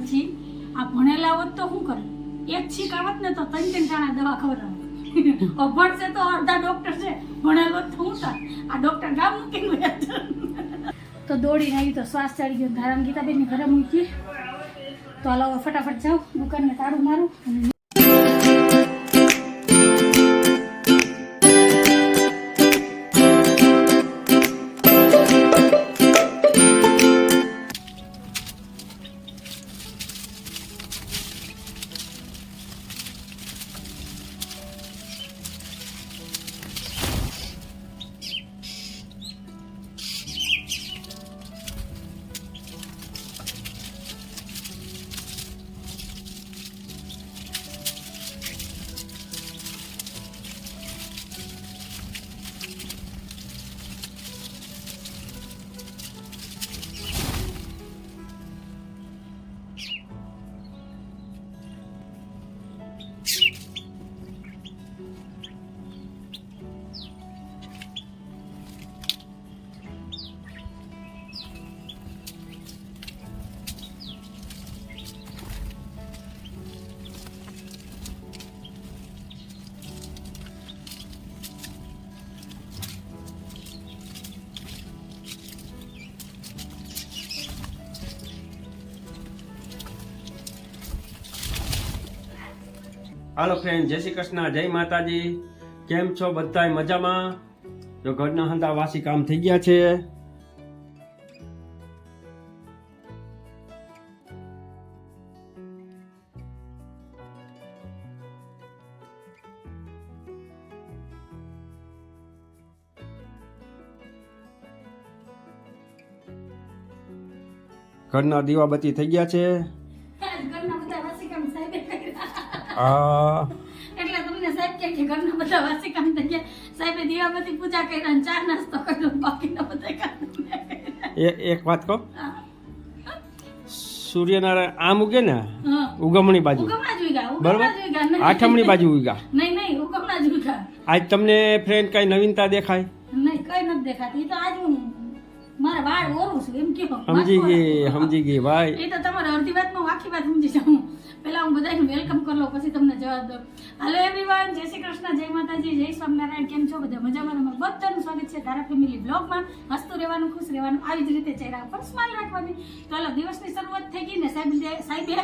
નથી. આ ભણેલા હોત તો શું કરે? એક છીક આવત ને તો ત્રણ ત્રણ ટાણા દવા ખવડાવે અભણ છે તો અડધા ડોક્ટર છે. ભણેલો તો શું થાય? આ ડોક્ટર ગામ મૂકી ગયા તો દોડીને આવી તો શ્વાસ ચડી ગયો. ધારામ ગીતાબેનની ઘરે મૂકી તો હાલો ફટાફટ જાઉં દુકાનને તાળું મારું હાલો ફ્રેન્ડ જય શ્રી કૃષ્ણ, જય માતાજી. કેમ છો બધા મજામાં? જો ઘરના હંતા વાસી કામ થઈ ગયા છે. ઘરના દીવાબત્તી થઈ ગયા છે આજ ઘરના બધા વાસી કામ સાહેબે કર્યા. આ એટલે તમને સાહેબ કે કે ઘરના બધા વાસી કામ થઈ ગયા. સાહેબે દીવાબત્તી પૂજા કરી અને ચા નાસ્તો કર્યો બાકીના બધા કામ કર્યા. એક વાત કહો? સૂર્યનારાયણ આમ ઉગે ને. ઉગમણી બાજુ. બરોબર. આઠમણી બાજુ ઉગા નહીં નહીં ઉગમણા જ ઉગા આજ તમને ફ્રેન્ડ કઈ નવીનતા દેખાય? નહીં કઈ નથી દેખાતી. તો આજ હું મારા વાળ ઓરું છું એમ કે સમજી ગઈ સમજી ગઈ ભાઈ. એ તો તમારા અડધી વાતમાં આખી વાત સમજી જાઉં. પહેલા હું બધાને વેલકમ કરી લઉં, પછી તમને જવાબ દઉં. હાલો એવરીવન જય શ્રી કૃષ્ણ, જય માતાજી, જય સ્વામિનારાયણ, કેમ છો બધા? મજામાં તમારું બધાનું સ્વાગત છે તારા ફેમિલી બ્લોગમાં હસતું રહેવાનું, ખુશ રહેવાનું, આવી જ રીતે ચહેરા પર સ્માઇલ રાખવાની. હાલો, દિવસની શરૂઆત થઈ ગઈ ને સાહેબ સાહેબે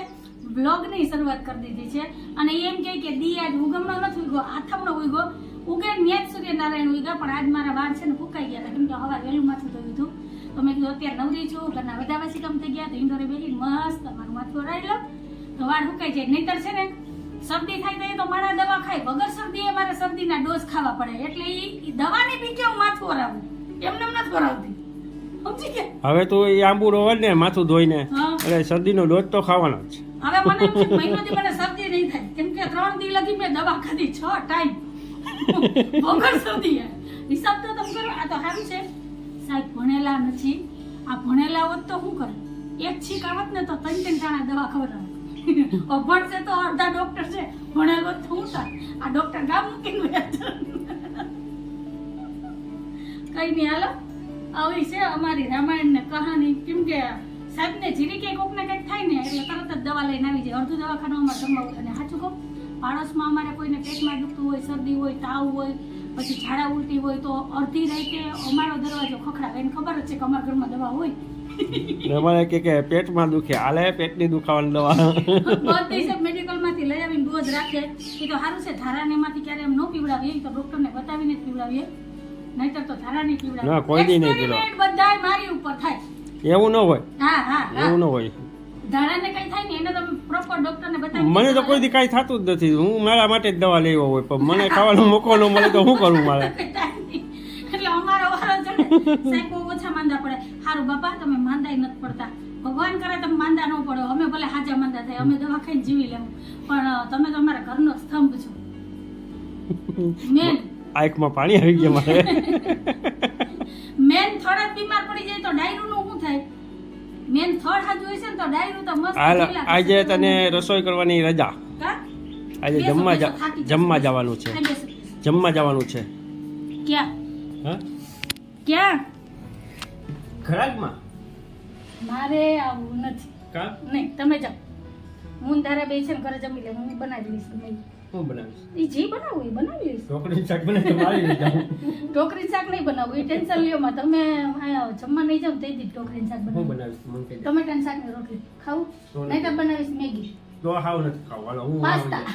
બ્લોગની શરૂઆત કરી દીધી છે. અને એમ કહે કે, દી આજ ઉગમનો નથી ઉગ્યો, આથમણો ઉગ્યો. ઉગે ન્યાજ સૂર્યનારાયણ ઉગ્યા, પણ આજ મારા વાળ છે ને ફૂંકાઈ ગયા કેમ કે હવા વહેલું માથું ધોયું હતું. તો મેં કીધું, અત્યારે નવરી છું, ઘરના બધા વાસી કામ થઈ ગયા, તો ઇન્દોરે બેસી મસ્ત તમારું માથું ઓરાડી લો. તો વાળ ફૂંકાઈ જાય. નહીતર છે ને શરદી થાય તો એ તો મારા દવા ખાય. વગર શરદીએ મારે શરદીના ડોઝ ખાવા પડે. એટલે એ દવાની બી કેવું માથું ઓરાવું એમને એમ નથી ગયા? હવે તો એ આંબુ રોવે ને માથું ધોઈને એટલે શરદીનો ડોઝ તો ખાવાનો જ હવે મને એમ છે મહિનોથી મને શરદી નહીં થાય. કેમ કે ત્રણ દી લગી મેં દવા ખાધી છ ટાઈમ. વગર શરદી હિસાબ તો તમે કરો. આ તો સારું છે. સાહેબ ભણેલા નથી. આ ભણેલા હોત તો શું કરે? એક છીક આવત ને તો ત્રણ ત્રણ ટાણા દવા ખવડાવે. અભણ છે તો અડધા ડોક્ટર છે. ભણેલો તો શું થાય આ ડોક્ટર ગામ મૂકીને કઈ નહીં હાલો. આવી છે અમારી રામાયણ ને કહાની. કેમ કે સાહેબ ને જીરી કે કોક ને કંઈક થાય ને એટલે તરત જ દવા લઈને આવી જાય. અડધું દવાખાનું અમારે જમવાનું અને સાચું કહું, માણસમાં અમારે કોઈને પેટમાં દુખતું હોય, શરદી હોય, તાવ હોય, પછી ઝાડા ઉલટી હોય, તો અડધી રાતે અમારો દરવાજો ખખડાવે. એને ખબર જ છે કે અમારા ઘરમાં દવા હોય. અમારે કે કે પેટમાં દુખે. હાલે પેટની દુખાવાની દવા. બધી સબ મેડિકલમાંથી લઈ આવીને ડોઝ રાખે. એ તો સારું છે ધારાને એમાંથી ક્યારે એમ ન પીવડાવીએ તો ડોક્ટરને બતાવીને જ પીવડાવીએ. નહીતર તો ધારાને પીવડાવીએ. ના, કોઈ દી નહીં Experiment બધાય મારી ઉપર થાય. એવું ન હોય. હા હા હા. એવું ન હોય. ધારાને કઈ થાય ને એને તમે પ્રોપર ડોક્ટરને બતાવી મને તો કોઈ દી કાઈ થતું જ નથી. હું મારા માટે જ દવા લેવો હોય પણ મને ખાવાનો મોકો ન મળે તો શું કરું મારે? એટલે અમારો વારો ચડે સાહેબ હારું બાપા તમે માંદાય નથી પડતા. ભગવાન કરે તમે માંદા ન પડો. અમે ભલે હાજા માંદા થાય અમે દવા ખાઈને જીવી લેવું. પણ તમે તો અમારા ઘરનો સ્તંભ છો. મેન. આંખમાં પાણી આવી ગયા મારે. મેન થોડા બીમાર પડી જાય તો ડાયરું નું શું થાય? મેન થર્ડ હાજુ હોય છે ને તો ડાયરું તો મસ્ત આજે તને રસોઈ કરવાની રજા? આજે જમવા. જમવા જવાનું છે. જમવા જવાનું છે. ક્યાં? હા? ક્યાં? ખરાબમાં મારે આવું નથી. કા? નહીં તમે જાઓ. હું તારા બે છે ને ઘરે જમી લે હું બનાવી લઈશ તમે. હું બનાવીશ? એ જે બનાવું એ બનાવી લઈશ. ઢોકળી શાક બનાવી મારી લઈ જાઉં. ઢોકળી શાક નહીં બનાવું એ ટેન્શન લ્યો માં. તમે જમવા નહીં જાવ તે દી ઢોકળી શાક હું બનાવું બનાવીશ કહી દે. ટમેટાનું શાક ને રોટલી ખાવું નહીં તો બનાવીશ મેગી. તો હાવ નથી ખાવું હું પાસ્તા.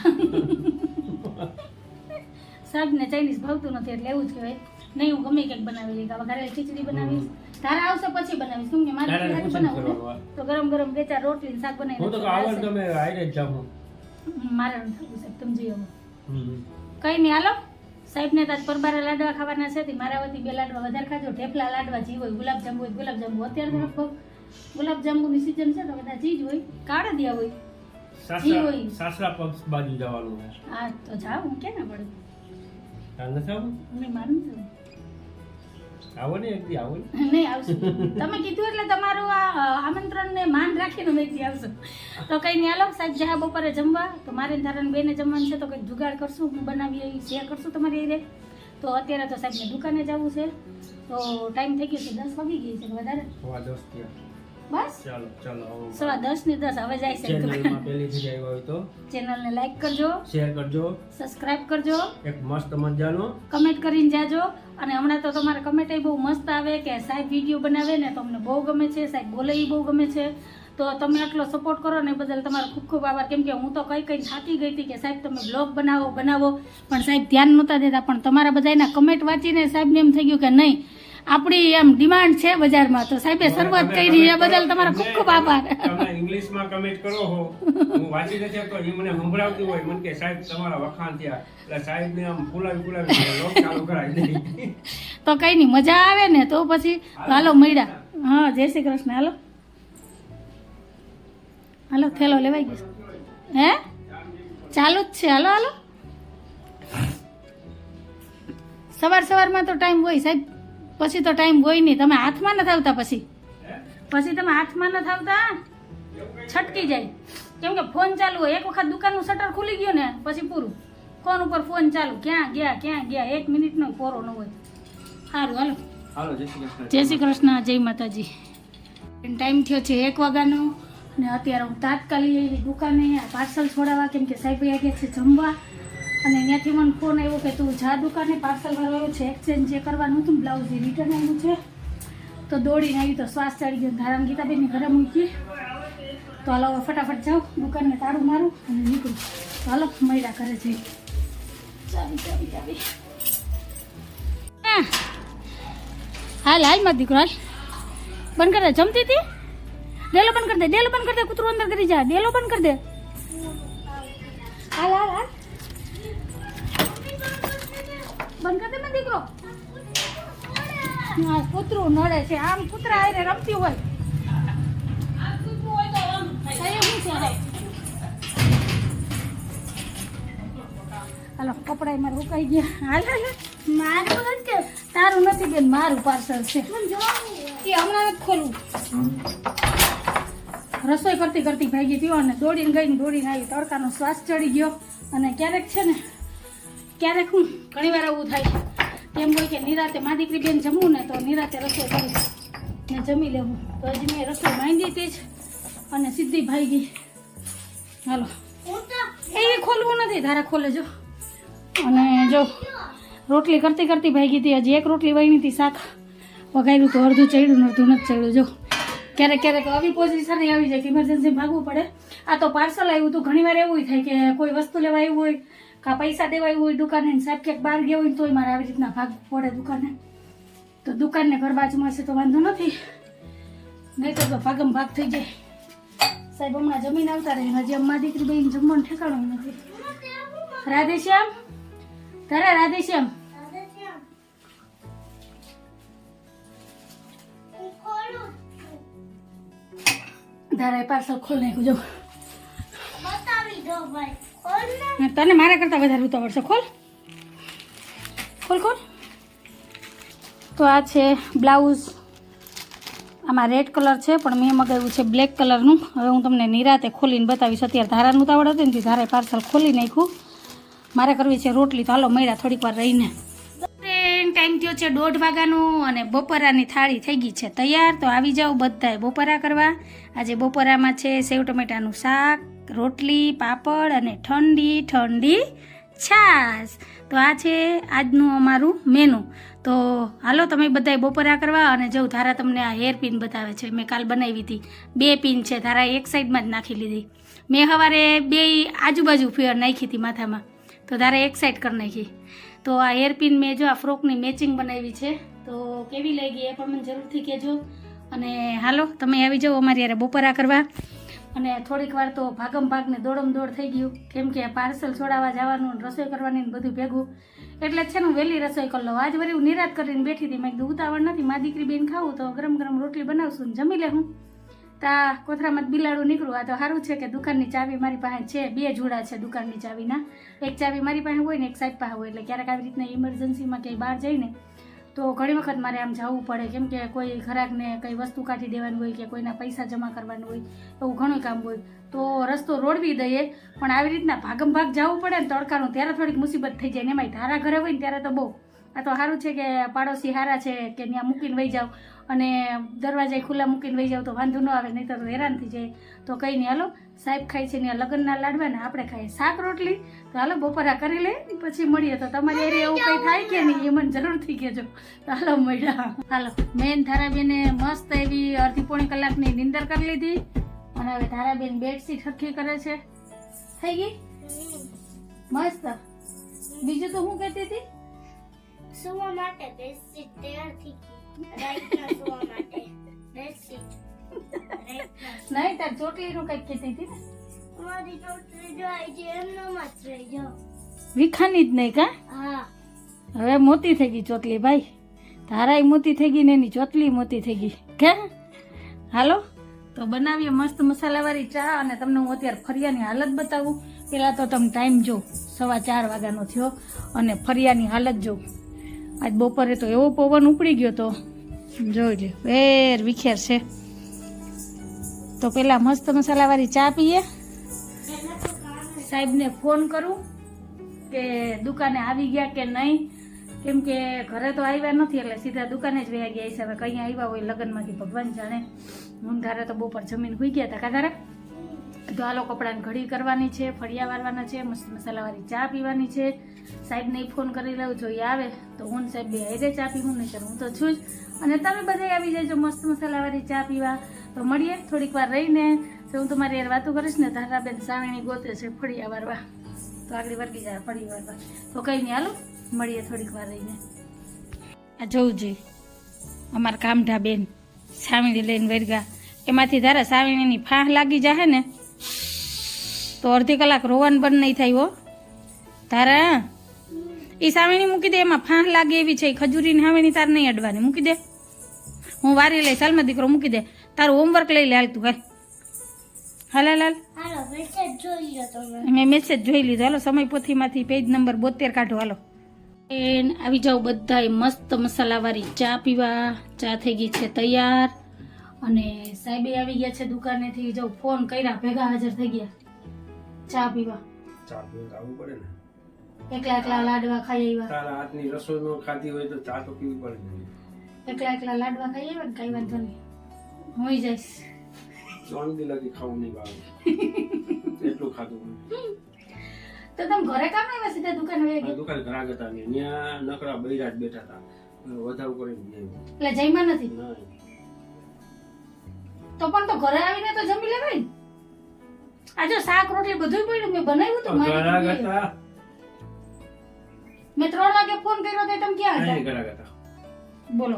શાક ને ચાઇનીઝ ભાવતું નથી એટલે એવું જ કહેવાય. નહીં હું ગમે કંઈક બનાવી લઈ હવે ઘરે ખીચડી બનાવીશ. તારા આવશે પછી બનાવીશ. કેમ કે મારે હાથે બનાવું. તો ગરમ ગરમ બે ચાર રોટલી શાક બનાવી હું તો આવડ તમે આઈને જ મારે થતું સાહેબ તમે આવો કઈ નહીં હાલો. સાહેબ ને તાજ પરબારા લાડવા ખાવાના છે. તે મારા વતી બે લાડવા વધારે ખાજો. ઢેફલા લાડવા જી હોય ગુલાબ જાંબુ હોય ગુલાબ જાંબુ અત્યારે લગભગ ગુલાબ જાંબુની સિઝન છે તો બધા જી જ હોય. કાળા દિયા હોય. જી સાસરા હોય. સાસરા પક્ષ બાજુ જવાનું હા તો જાવ હું કે ના પડે? નથી આવું મેં મારું નથી આવો ને એક આવો નહીં આવશું. તમે કીધું એટલે તમારું આ આમંત્રણને માન રાખીને મેં કીધું આવશું. તો કઈ નહીં આલો સાહેબ જહા બપોરે જમવા. તો મારે ધારણ બેને જમવાનું છે તો કંઈક જુગાડ કરશું. હું બનાવી શેર કરશું તમારી એ તો અત્યારે તો સાહેબને દુકાને જવું છે. તો ટાઈમ થઈ ગયો છે દસ વાગી ગઈ છે વધારે. દસ થયા. બસ? ચાલો ચાલો સવા દસની દસ હવે જાય છે ચેનલમાં પહેલીથી જ આવ્યો હોય તો? ચેનલને લાઈક કરજો. શેર કરજો. સબસ્ક્રાઇબ કરજો. એક મસ્ત મજાનો કમેન્ટ કરીને જાજો. અને હમણાં તો તમારે કમેન્ટ બહુ મસ્ત આવે કે સાહેબ વીડિયો બનાવે ને તો અમને બહુ ગમે છે સાહેબ બોલે એ બહુ ગમે છે. તો તમે આટલો સપોર્ટ કરો ને બદલ તમારો ખૂબ ખૂબ આભાર. કેમ કે હું તો કઈ કઈ થાકી ગઈ હતી કે સાહેબ તમે બ્લોગ બનાવો બનાવો. પણ સાહેબ ધ્યાન નહોતા દેતા. પણ તમારા બધાના કમેન્ટ વાંચીને સાહેબને એમ થઈ ગયું કે નહીં આપણી એમ ડિમાન્ડ છે બજારમાં તો સાહેબે શરૂઆત કરી એ બદલ તમારો ખૂબ ખૂબ આભાર. તમે ઇંગ્લિશમાં કમેન્ટ કરો હો હું વાંચી નથી તો એ મને સંભળાવતી હોય. મને કે સાહેબ તમારા વખાણ થયા. એટલે સાહેબ ને આમ ફૂલાવી ફૂલાવી લોક ચાલુ કરાવી તો કઈ નહીં મજા આવે ને તો પછી હાલો મળ્યા. હા જય શ્રી કૃષ્ણ. હાલો. હાલો થેલો લેવાઈ ગયો હે? ચાલુ જ છે. હાલો હાલો. સવાર સવારમાં તો ટાઈમ હોય સાહેબ. પછી તો ટાઈમ હોય નહીં. તમે હાથમાં નથી આવતા પછી. પછી તમે હાથમાં નથી આવતા? છટકી જાય. કેમ કે ફોન ચાલુ હોય. એક વખત દુકાનનું શટર ખુલી ગયું ને પછી પૂરું. ફોન ઉપર ફોન ચાલુ? ક્યાં ગયા ક્યાં ગયા? એક મિનિટનો કોરો ન હોય. સારું હાલો. હાલો જય શ્રી કૃષ્ણ. જય માતાજી. ટાઈમ થયો છે એક વાગ્યાનો અને અત્યારે હું તાત્કાલિક દુકાને પાર્સલ છોડાવવા કેમ કે સાહેબ ગયા છે જમવા. અને ત્યાંથી મને ફોન આવ્યો કે તું જા દુકાને પાર્સલ કરવાનું છે એક્સચેન્જ જે કરવાનું હતું બ્લાઉઝ રિટર્ન આવ્યું છે. તો દોડીને આવી તો શ્વાસ ચડી ગયો. ધારામ ગીતાબેનની ઘરે મૂકી. તો હાલો હવે ફટાફટ જાઉં દુકાનને તાળું મારું અને નીકળું. તો હાલો મૈડા કરે છે ચાવી ચાવી ચાવી. હાલ હાલ માર દીકરો, હાલ. બંધ કર જમતી હતી? ડેલો બંધ કરી દે, ડેલો બંધ કરી દે, કૂતરું અંદર કરી જા. ડેલો બંધ કરી દે. હાલ હાલ હાલ. બંધ કરી દે દીકરો. હા કૂતરું નડે છે. આમ કૂતરા હારે રમતી હોય? હાલો કપડા મારે ઉકાઈ ગયા. હાલ. મારું નથી તારું નથી બેન મારું પાર્સલ છે. એ હમણાં નથી ખોલવું. રસોઈ કરતી કરતી ભાગી ગયો અને દોડીને ગઈને દોડીને આવી. તડકાનો શ્વાસ ચડી ગયો. અને ક્યારેક છે ને ક્યારેક હું ઘણી વાર આવું થાય કેમ હોય કે નિરાતે મા દીકરી બેન જમવું ને તો નિરાતે રસોઈ કરી ને જમી લેવું. તો હજી મેં રસોઈ માંડી હતી જ અને સીધી ભાઈ ગઈ. હાલો. એ ખોલવું નથી, ધારા ખોલે જો. અને જો રોટલી કરતી કરતી ભાઈ ગઈ હતી. હજી એક રોટલી વહીની હતી, શાક વગાડ્યું તો અડધું ચડ્યું અડધું નથી ચડ્યું. જો. ક્યારેક ક્યારેક આવી પોઝિશન આવી જાય કે ઇમરજન્સી ભાગવું પડે. આ તો પાર્સલ આવ્યું હતું. ઘણીવાર એવું થાય કે કોઈ વસ્તુ લેવા આવ્યું હોય કાં પૈસા દેવાય હોય દુકાને સાહેબ ક્યાંક બહાર ગયા હોય તોય મારે આવી રીતના ભાગ પડે દુકાને. તો દુકાનને ઘર બાજુમાં છે તો વાંધો નથી. નહીં તો ભાગમ ભાગ થઈ જાય. સાહેબ હમણાં જમીન આવતા રહે. હજી અમ્મા દીકરી બેન જમવાનું ઠેકાણું નથી. રાધેશ્યામ? તારા રાધેશ્યામ? તારા પાર્સલ ખોલ નાખ્યું. જો. હા, તને મારા કરતાં વધારે ઉતાવળ છે, ખોલ. ખોલ ખોલ. તો આ છે બ્લાઉઝ. આમાં રેડ કલર છે, પણ મેં મગાવ્યું છે બ્લેક કલરનું હવે હું તમને નિરાતે ખોલીને બતાવીશ. અત્યારે ધારાનું ઉતાવળ હતું ને ધારે પાર્સલ ખોલી નાખ્યું. મારે કરવી છે રોટલી. તો હાલો મળ્યા થોડીક વાર રહીને. ટાઈમ થયો છે દોઢ વાગ્યાનું અને બપોરાની થાળી થઈ ગઈ છે તૈયાર. તો આવી જાઓ બધાય બપોરા કરવા. આજે બપોરામાં છે સેવ ટમેટાનું શાક રોટલી, પાપડ અને ઠંડી ઠંડી છાશ. તો આ છે આજનું અમારું મેનુ તો હાલો, તમે બધાય બપોરા કરવા અને જવું ધારા તમને આ હેર પિન બતાવે છે. મેં કાલ બનાવી હતી. બે પિન છે, ધારા એક સાઈડમાં જ નાખી લીધી. મેં સવારે બે આજુબાજુ ફેર નાખી હતી માથામાં. તો ધારા એક સાઈડ કરી નાખી. તો આ હેર પિન મેં જો આ ફ્રોકની મેચિંગ બનાવી છે. તો કેવી લાગી એ પણ મને જરૂરથી કહેજો. અને હાલો, તમે આવી જાઓ અમારી યારે બપોરા કરવા. અને થોડીક વાર તો ભાગમ ભાગને દોડમ દોડ થઈ ગયું. કેમ કે પાર્સલ છોડાવવા જવાનું રસોઈ કરવાની બધું ભેગું. એટલે છે ને હું વહેલી રસોઈ કરી લઉં. આજ વળી હું નિરાત કરીને બેઠી હતી. મેં કીધું, ઉતાવળ નથી મા દીકરી બેન ખાવું તો ગરમ ગરમ રોટલી બનાવશું ને જમી લે હું. તા કોથરામાં બિલાડું નીકળું આ તો સારું છે કે દુકાનની ચાવી મારી પાસે છે. બે જોડા છે દુકાનની ચાવીના. એક ચાવી મારી પાસે હોય ને એક સાઈડ પાસે હોય. એટલે ક્યારેક આવી રીતના ઇમરજન્સીમાં ક્યાંય બહાર જઈને તો ઘણી વખત મારે આમ જવું પડે, કેમ કે કોઈ ઘરાકને કંઈ વસ્તુ કાઢી દેવાની હોય કે કોઈના પૈસા જમા કરવાનું હોય, એવું ઘણું કામ હોય. તો રસ્તો રોડવી દઈએ, પણ આવી રીતના ભાગમ ભાગ જવું પડે ને તડકાનું, ત્યારે થોડીક મુસીબત થઈ જાય ને એમાંય. ધારા ઘરે હોય ને ત્યારે તો બહુ. આ તો સારું છે કે પાડોશી હારા છે કે ત્યાં મૂકીને વહી જાવ. અને દરવાજા ખુલ્લા મૂકીને વહી જાવ તો વાંધો ન આવે નહીં તો હેરાન થઈ જાય. તો કંઈ નહીં હાલો સાહેબ ખાય છે ને લગ્નના લાડવા ને આપણે ખાઈએ. શાક રોટલી? તો હાલો બપોરા કરી લે પછી મળીએ. તો તમારી એરે એવું કંઈ થાય કે નહીં એ મને જરૂરથી કહેજો તો હાલો મળ્યા. હાલો મેન ધારાબેને મસ્ત એવી અડધી પોણી કલાકની નિંદર કરી લીધી. અને હવે ધારાબેન બેડશીટ હરખી કરે છે. થઈ ગઈ? મસ્ત. બીજું તો હું કહેતી હતી? સુવા માટે બેડશીટ તૈયાર થઈ ગઈ રાઈટના સુવા માટે બેડશીટ નહીં તાર ચોટલીનું કંઈક કહેતી હતી. ને અમારી ચોટલી આવી છે એમનો જ રહી જાઓ વિખાની જ નહીં કા? હા. હવે મોતી થઈ ગઈ ચોટલી ભાઈ. તારાય મોતી થઈ ગઈ ને એની ચોટલી મોતી થઈ ગઈ. કે? હાલો. તો બનાવીએ મસ્ત મસાલાવાળી ચા અને તમને હું અત્યારે ફરિયાની હાલત બતાવું. પહેલાં તો તમે ટાઈમ જો સવા ચાર વાગ્યાનો થયો અને ફરિયાની હાલત જો. આજ બપોરે તો એવો પવન ઉપડી ગયો તો લે, વેર વિખેર છે. તો પેલા મસ્ત મસાલાવાળી ચા પીએ. સાહેબને ફોન કરું કે દુકાને આવી ગયા કે નહીં. કેમ કે ઘરે તો આવ્યા નથી, એટલે સીધા દુકાને જ વયા ગયા છે. હવે આવ્યા હોય લગ્નમાંથી ભગવાન જાણે. હું તો બપોર જમીન હોઈ ગયા હતા કાધારા તો આલો કપડાને ઘડી કરવાની છે, ફળિયા વારવાના છે, મસ્ત મસાલાવાળી ચા પીવાની છે. સાહેબને ફોન કરી લઉં જો એ આવે તો હું સાહેબ બે હારે ચા પીવું નહીં હું તો છું જ. અને તમે બધા આવી જજો મસ્ત મસાલાવાળી ચા પીવા. તો મળીએ થોડીક વાર રહીને. તો હું તમારી યાર વાતો કરીશ ને, ધારાબેન સાવણી ગોતે છે ફળિયા વારવા તો આગળ વર્ગી જાય ફળી વારવા તો કંઈ નહીં, હાલો, મળીએ થોડીક વાર રહીને. આ જોઉંજી જોઈએ અમારા કામઢા બેન સાવણી લઈને વર્ગા એમાંથી ધારા સાવણીની ફાહ લાગી જાય ને તો અડધી કલાક રોવાનું બંધ નહીં થાય હો. તારા એ સામેની મૂકી દે એમાં ફાં લાગે એવી છે ખજૂરીની સામેની તાર નહીં અડવાની. મૂકી દે. હું વારી લઈ સાલમાં દીકરો મૂકી દે. તારું હોમવર્ક લઈ લે હાલ તું હાલ. હાલ હાલ હાલ. મેસેજ જોઈ લો મેં મેસેજ જોઈ લીધો. હાલો સમય પોથીમાંથી પેજ નંબર બોતેર કાઢો હાલો. આવી જાઓ બધાય મસ્ત મસાલાવાળી ચા પીવા. ચા થઈ ગઈ છે તૈયાર. અને સાહેબે આવી ગયા છે દુકાનેથી જો ફોન કર્યા ભેગા હાજર થઈ ગયા. ચા પીવા. ચા પીવા આવવું પડે ને. એકલા એકલા લાડવા ખાઈ આવ્યા. તારા હાથની રસોઈ નો ખાધી હોય તો ચા તો પીવી પડે ને. એકલા એકલા લાડવા ખાઈ આવ્યા ને કઈ વાંધો નહીં. હું જઈશ. ત્રણ દી લાગી ખાવું નહીં ભાવે. એટલું ખાધું તો તમે ઘરે કામ આવ્યા સીધા દુકાન વયા આ ગયા દુકાન ઘરા હતા ને ત્યાં નકરા બૈરા બેઠા હતા. વધારું કરીને એટલે જઈમાં નથી? તો પણ તો ઘરે આવીને તો જમી લેવાય ને. આ જો શાક રોટલી બધું પડ્યું મેં બનાવ્યું તો મારી મેં ત્રણ વાગે ફોન કર્યો તો તમે ક્યાં હતા? બોલો.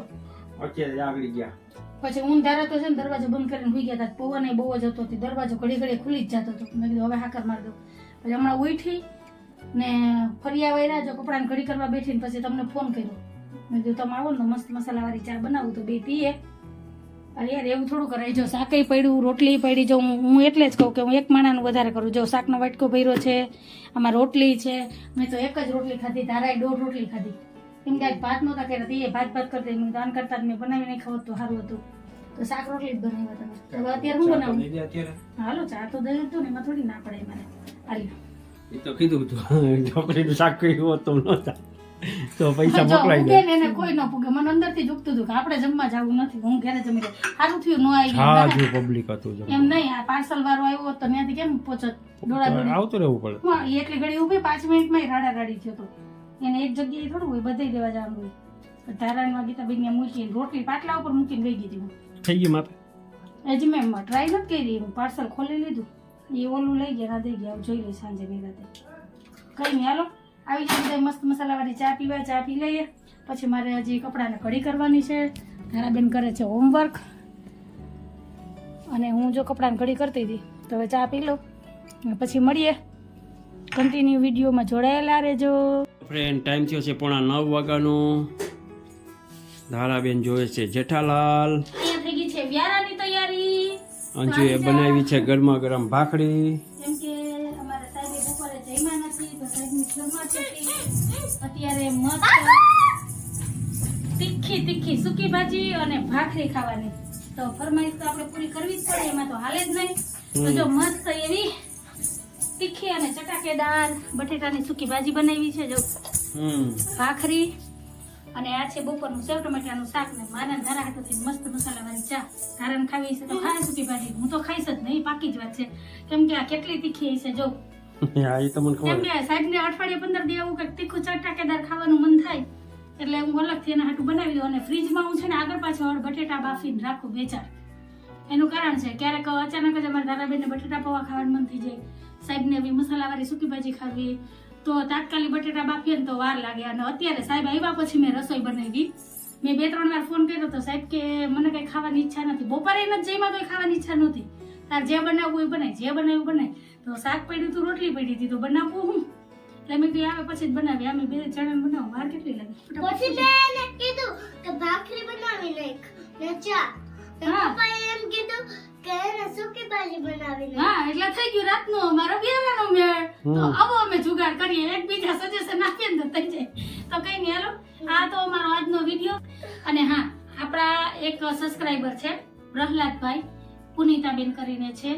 અત્યારે આગળ ગયા. પછી હું ધારા તો છે ને દરવાજો બંધ કરીને સુઈ ગયા હતા પવન એ બહુ જ હતો દરવાજો ઘડી ઘડી ખુલી જ જતો હતો. મેં કીધું હવે હાકર મારી દઉં. પછી હમણાં ઉઠી ને ફરિયા વૈરા જો કપડાને ઘડી કરવા બેઠી ને પછી તમને ફોન કર્યો. મેં કીધું તમે આવો ને મસ્ત મસાલાવાળી ચા બનાવું. તો બે પીએ યાર એવું થોડું કરાય. જો શાકય પડ્યું રોટલી પડી જો હું હું એટલે જ કહું કે હું એક માણાનું વધારે કરું. જો શાકનો વાટકો ભર્યો છે આમાં રોટલી છે મેં તો એક જ રોટલી ખાધી તારાએ દોઢ રોટલી ખાધી. કેમ કે ભાત નહોતા કર્યા તો એ ભાત ભાત કરતી મેં દાન કરતા મેં બનાવી નહીં ખાવું તો સારું હતું. તો શાક રોટલી જ બનાવ્યા તમે. હવે અત્યારે હું બનાવું હાલો ચા તો દઈ હતું ને એમાં થોડી ના પડે મારે હાલ. એ તો કીધું હતું ઢોકળીનું શાક કર્યું હતું નહોતા તો પૈસા મોકલાઈ દે. એને કોઈ ન પૂગે મને અંદરથી જુગતું હતું કે આપણે જમવા જવું નથી હું ઘરે જમી લઉં. સારું થયું ન આવી હા જો પબ્લિક હતું એમ નહીં આ પાર્સલ વાળો આવ્યો તો ત્યાંથી કેમ પહોંચત દોડા આવતું રહેવું પડે. હા, એ એકલી ઘડી ઊભી પાંચ મિનિટમાં રાડા રાડી થયો તો. એને એક જગ્યાએ થોડું હોય બધે દેવા જવાનું હોય. તો ધારામાં ગીતાબેનને મૂકીને રોટલી પાટલા ઉપર મૂકીને વહી ગઈ હતી થઈ ગઈ માતા હજી મેં ટ્રાય નથી કરી હું પાર્સલ ખોલી લીધું. એ ઓલું લઈ ગયા રાધે ગયા જોઈ લઈ સાંજે નિરાતે કઈ નહીં હાલો. આવી જાય બધા મસ્ત મસાલાવાળી ચા પીવા ચા પી લઈએ. પછી મારે હજી કપડાને ઘડી કરવાની છે. ધારાબેન કરે છે હોમવર્ક અને હું જો કપડાને ઘડી કરતી હતી તો હવે ચા પી લઉં. પછી મળીએ. કન્ટિન્યુ વિડીયોમાં જોડાયેલા રહેજો. ફ્રેન્ડ ટાઈમ થયો છે પોણા નવ વાગ્યાનો. ધારાબેન જોવે છે જેઠાલાલ. અહીંયા થઈ ગઈ છે વ્યારાની તૈયારી. અંજુએ બનાવી છે ગરમા ગરમ ભાખરી. મસ્ત. તીખી તીખી સૂકી ભાજી અને ભાખરી ખાવાની. તો ફરમાઈશ તો આપણે પૂરી કરવી જ પડે એમાં તો હાલે જ નહીં. તો જો મસ્ત એવી તીખી અને ચટાકેદાર બટેટાની સૂકી ભાજી બનાવી છે જો. ભાખરી અને આ છે બપોરનું સેવ ટમેટાનું શાક ને મારા ધારા હાથોથી મસ્ત મસાલાવાળી ચા. ધારાને ખાવી છે તો ખાય સૂકી ભાજી. હું તો ખાઈશ જ નહીં પાકી જ વાત છે. કેમ કે આ કેટલી તીખી છે જો. હા તો મને ખબર. કે સાહેબ ને અઠવાડિયે પંદર દી એવું કંઈક તીખું ચટાકેદાર ખાવાનું મન થાય. એટલે હું અલગથી એના હાટું બનાવી દઉં અને ફ્રીજમાં હું છે ને આગળ પાછળ બટેટા બાફીને રાખું બે ચાર. એનું કારણ છે, ક્યારેક અચાનક જ અમારા દાદાબેનને બટેટા પૌવા ખાવાનું મન થઈ જાય. સાહેબને એવી મસાલાવાળી સૂકી ભાજી ખાવી. તો તાત્કાલિક બટેટા બાફીએ ને તો વાર લાગે. અને અત્યારે સાહેબ આવ્યા પછી મેં રસોઈ બનાવી. મેં બે ત્રણ વાર ફોન કર્યો તો સાહેબ કે મને કઈ ખાવાની ઈચ્છા નથી. બપોરે નથી જઈમાં તો ખાવાની ઈચ્છા નહોતી. તાર જે બનાવવું એ બનાય, જે બનાવ્યું બનાય. તો શાક પડ્યું હતું રોટલી પડી હતી તો બનાવવું હું? એટલે મેં કીધું આવે પછી જ બનાવી અમે બે ચણા બનાવો વાર કેટલી લાગે? પછી બેને કીધું કે ભાખરી બનાવી નાખ ને ચા. પપ્પાએ એમ કીધું કે એને સૂકી ભાજી બનાવી હા એટલે થઈ ગયું રાતનો અમારો બિયારાનો મેળ. તો આવો અમે જુગાડ કરીએ. એકબીજા સજેશન આપીએ ને તો થઈ જાય. તો કઈ નહીં હાલો. આ તો અમારો આજનો વીડિયો અને હા આપણા એક સબસ્ક્રાઇબર છે પ્રહલાદભાઈ. પુનિતાબેન કરીને છે.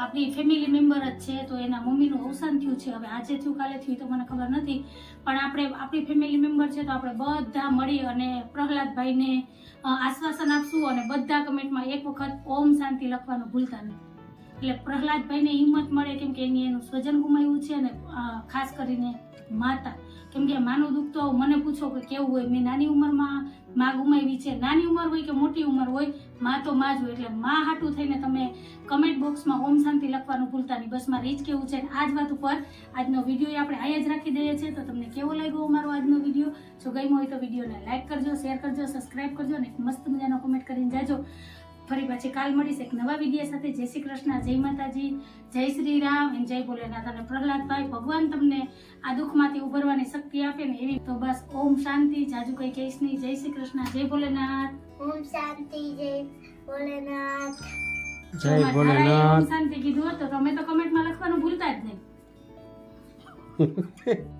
આપણી ફેમિલી મેમ્બર જ છે, તો એના મમ્મીનું અવસાન થયું છે. હવે આજે થયું, કાલે થયું તો મને ખબર નથી. પણ આપણે, આપણી ફેમિલી મેમ્બર છે, તો આપણે બધા મળી અને પ્રહલાદભાઈને આશ્વાસન આપશું અને બધા કમેન્ટમાં એક વખત ઓમ શાંતિ લખવાનું ભૂલતા નહીં. એટલે પ્રહલાદભાઈને હિંમત મળે કેમ કે એની એનું સ્વજન ગુમાવ્યું છે અને ખાસ કરીને માતા. કેમ કે માનું દુઃખ તો મને પૂછો કે કેવું હોય? મેં નાની ઉંમરમાં માં ગુમાવી છે. નાની ઉંમર હોય કે મોટી ઉંમર હોય માં તો માં જો એટલે માં હાટું થઈને તમે કમેન્ટ બોક્સમાં ઓમ શાંતિ લખવાનું ભૂલતા નહીં. બસ મારે જ કેવું છે આ જ વાત ઉપર આજનો વીડિયો આપણે અહીંયા જ રાખી દઈએ છીએ. તો તમને કેવો લાગ્યો અમારો આજનો વીડિયો? જો ગમ્યો હોય તો વિડીયોને લાઇક કરજો શેર કરજો સબસ્ક્રાઇબ કરજો અને મસ્ત મજાનો કમેન્ટ કરીને જાજો. ફરી પાછી કાલ મળીશ એક નવા વીડિયો સાથે. જય શ્રી કૃષ્ણ, જય માતાજી, જય શ્રી રામ એન્ડ જય ભોલેનાથ. અને પ્રહલાદભાઈ, ભગવાન તમને આ દુઃખમાંથી ઉભરવાની શક્તિ આપે ને એવી. તો બસ ઓમ શાંતિ, જાજુ કઈ કહીશ નહીં. જય શ્રી કૃષ્ણ, જય ભોલેનાથ. ઓમ શાંતિ જય ભોલેનાથ. જય ભોલેનાથ. શાંતિ કીધું હોત તો તમે તો કમેન્ટમાં લખવાનું ભૂલતા જ નહીં.